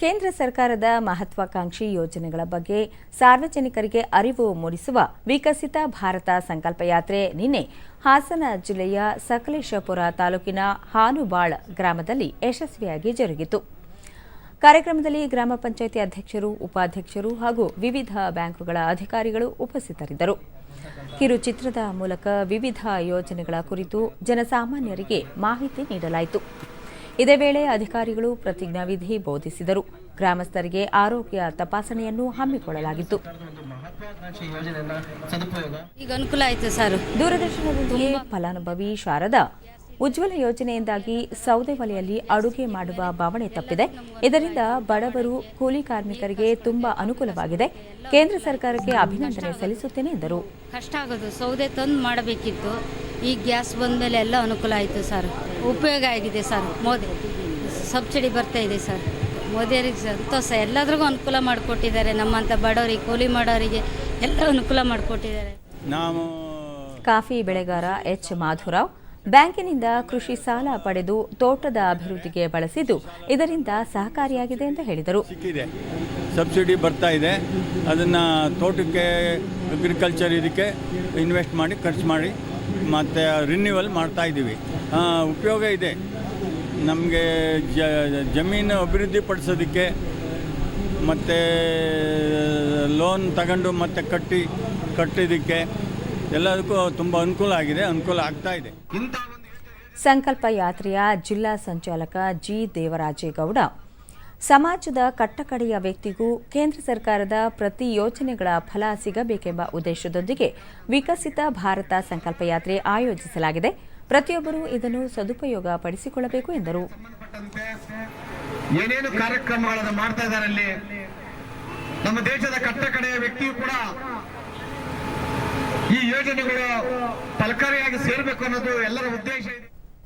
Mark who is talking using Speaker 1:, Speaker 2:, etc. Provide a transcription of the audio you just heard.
Speaker 1: ಕೇಂದ್ರ ಸರ್ಕಾರದ ಮಹತ್ವಾಕಾಂಕ್ಷಿ ಯೋಜನೆಗಳ ಬಗ್ಗೆ ಸಾರ್ವಜನಿಕರಿಗೆ ಅರಿವು ಮೂಡಿಸುವ ವಿಕಸಿತ ಭಾರತ ಸಂಕಲ್ಪ ಯಾತ್ರೆ ನಿನ್ನೆ ಹಾಸನ ಜಿಲ್ಲೆಯ ಸಕಲೇಶಪುರ ತಾಲೂಕಿನ ಹಾನುಬಾಳ್ ಗ್ರಾಮದಲ್ಲಿ ಯಶಸ್ವಿಯಾಗಿ ಜರುಗಿತು. ಕಾರ್ಯಕ್ರಮದಲ್ಲಿ ಗ್ರಾಮ ಪಂಚಾಯಿತಿ ಅಧ್ಯಕ್ಷರು, ಉಪಾಧ್ಯಕ್ಷರು ಹಾಗೂ ವಿವಿಧ ಬ್ಯಾಂಕುಗಳ ಅಧಿಕಾರಿಗಳು ಉಪಸ್ಥಿತರಿದ್ದರು. ಕಿರುಚಿತ್ರದ ಮೂಲಕ ವಿವಿಧ ಯೋಜನೆಗಳ ಕುರಿತು ಜನಸಾಮಾನ್ಯರಿಗೆ ಮಾಹಿತಿ ನೀಡಲಾಯಿತು. ಇದೇ ವೇಳೆ ಅಧಿಕಾರಿಗಳು ಪ್ರತಿಜ್ಞಾವಿಧಿ ಬೋಧಿಸಿದರು. ಗ್ರಾಮಸ್ಥರಿಗೆ ಆರೋಗ್ಯ ತಪಾಸಣೆಯನ್ನು ಹಮ್ಮಿಕೊಳ್ಳಲಾಗಿತ್ತು.
Speaker 2: ಈಗ ಅನುಕೂಲ ಆಯಿತು ಸರ್.
Speaker 1: ದೂರದರ್ಶನದೊಂದಿಗೆ ಫಲಾನುಭವಿ ಶಾರದಾ ಉಜ್ವಲ ಯೋಜನೆಯಿಂದಾಗಿ ಸೌದೆ ಒಲೆಯಲ್ಲಿ ಅಡುಗೆ ಮಾಡುವ ಭಾವನೆ ತಪ್ಪಿದೆ. ಇದರಿಂದ ಬಡವರು ಕೂಲಿ ಕಾರ್ಮಿಕರಿಗೆ ತುಂಬಾ ಅನುಕೂಲವಾಗಿದೆ. ಕೇಂದ್ರ ಸರ್ಕಾರಕ್ಕೆ ಅಭಿನಂದನೆ ಸಲ್ಲಿಸುತ್ತೇನೆ ಎಂದರು.
Speaker 2: ಕಷ್ಟ ಆಗೋದು. ಸೌದೆ ತಂದು ಮಾಡಬೇಕಿತ್ತು. ಈಗ ಗ್ಯಾಸ್ ಬಂದಮೇಲೆ ಎಲ್ಲ ಅನುಕೂಲ ಆಯಿತು ಸರ್. ಉಪಯೋಗ ಆಗಿದೆ ಸರ್. ಮೋದಿ ಸಬ್ಸಿಡಿ ಬರ್ತಾ ಇದೆ ಸರ್. ಮೋದಿಯವರಿಗೆ ಸಂತೋಷ ಎಲ್ಲದ್ರಿಗೂ ಅನುಕೂಲ ಮಾಡಿಕೊಟ್ಟಿದ್ದಾರೆ. ನಮ್ಮಂಥ ಬಡವರಿಗೆ ಕೂಲಿ ಮಾಡೋರಿಗೆ ಎಲ್ಲ ಅನುಕೂಲ ಮಾಡಿಕೊಟ್ಟಿದ್ದಾರೆ.
Speaker 3: ನಾವು
Speaker 1: ಕಾಫಿ ಬೆಳೆಗಾರ ಎಚ್ ಮಾಧುರಾವ್ ಬ್ಯಾಂಕಿನಿಂದ ಕೃಷಿ ಸಾಲ ಪಡೆದು ತೋಟದ ಅಭಿವೃದ್ಧಿಗೆ ಬಳಸಿದ್ದು ಇದರಿಂದ ಸಹಕಾರಿಯಾಗಿದೆ ಎಂದು ಹೇಳಿದರು.
Speaker 3: ಸಿಕ್ಕಿದೆ. ಸಬ್ಸಿಡಿ ಬರ್ತಾ ಇದೆ. ಅದನ್ನು ತೋಟಕ್ಕೆ ಅಗ್ರಿಕಲ್ಚರ್ ಇದಕ್ಕೆ ಇನ್ವೆಸ್ಟ್ ಮಾಡಿ ಖರ್ಚು ಮಾಡಿ ಮತ್ತು ರಿನ್ಯೂವಲ್ ಮಾಡ್ತಾ ಇದ್ದೀವಿ. ಆ, ಉಪಯೋಗ ಇದೆ. ನಮಗೆ ಜಮೀನು ಅಭಿವೃದ್ಧಿ ಪಡಿಸೋದಕ್ಕೆ ಮತ್ತು ಲೋನ್ ತಗೊಂಡು ಮತ್ತೆ ಕಟ್ಟಿ ಕಟ್ಟಿದ್ದಕ್ಕೆ ಎಲ್ಲದಕ್ಕೂ ತುಂಬ ಅನುಕೂಲ ಆಗಿದೆ ಅನುಕೂಲ ಆಗ್ತಾ ಇದೆ.
Speaker 1: ಸಂಕಲ್ಪ ಯಾತ್ರೆಯ ಜಿಲ್ಲಾ ಸಂಚಾಲಕ ಜಿ ದೇವರಾಜೇಗೌಡ ಸಮಾಜದ ಕಟ್ಟಕಡೆಯ ವ್ಯಕ್ತಿಗೂ ಕೇಂದ್ರ ಸರ್ಕಾರದ ಪ್ರತಿ ಯೋಜನೆಗಳ ಫಲ ಸಿಗಬೇಕೆಂಬ ಉದ್ದೇಶದೊಂದಿಗೆ ವಿಕಸಿತ ಭಾರತ ಸಂಕಲ್ಪ ಯಾತ್ರೆ ಆಯೋಜಿಸಲಾಗಿದೆ. ಪ್ರತಿಯೊಬ್ಬರೂ ಇದನ್ನು ಸದುಪಯೋಗ ಪಡಿಸಿಕೊಳ್ಳಬೇಕು ಎಂದರು.
Speaker 4: ಏನೇನು ಕಾರ್ಯಕ್ರಮಗಳನ್ನು ಮಾಡ್ತಾ ಇದ್ದಾರೆ ನಮ್ಮ ದೇಶದ ಕಟ್ಟಕಡೆಯ ವ್ಯಕ್ತಿಯು ಕೂಡ ಈ ಯೋಜನೆಗಳು ಫಲಕಾರಿಯಾಗಿ ಸೇರಬೇಕು ಅನ್ನೋದು ಎಲ್ಲರ ಉದ್ದೇಶ ಇದೆ.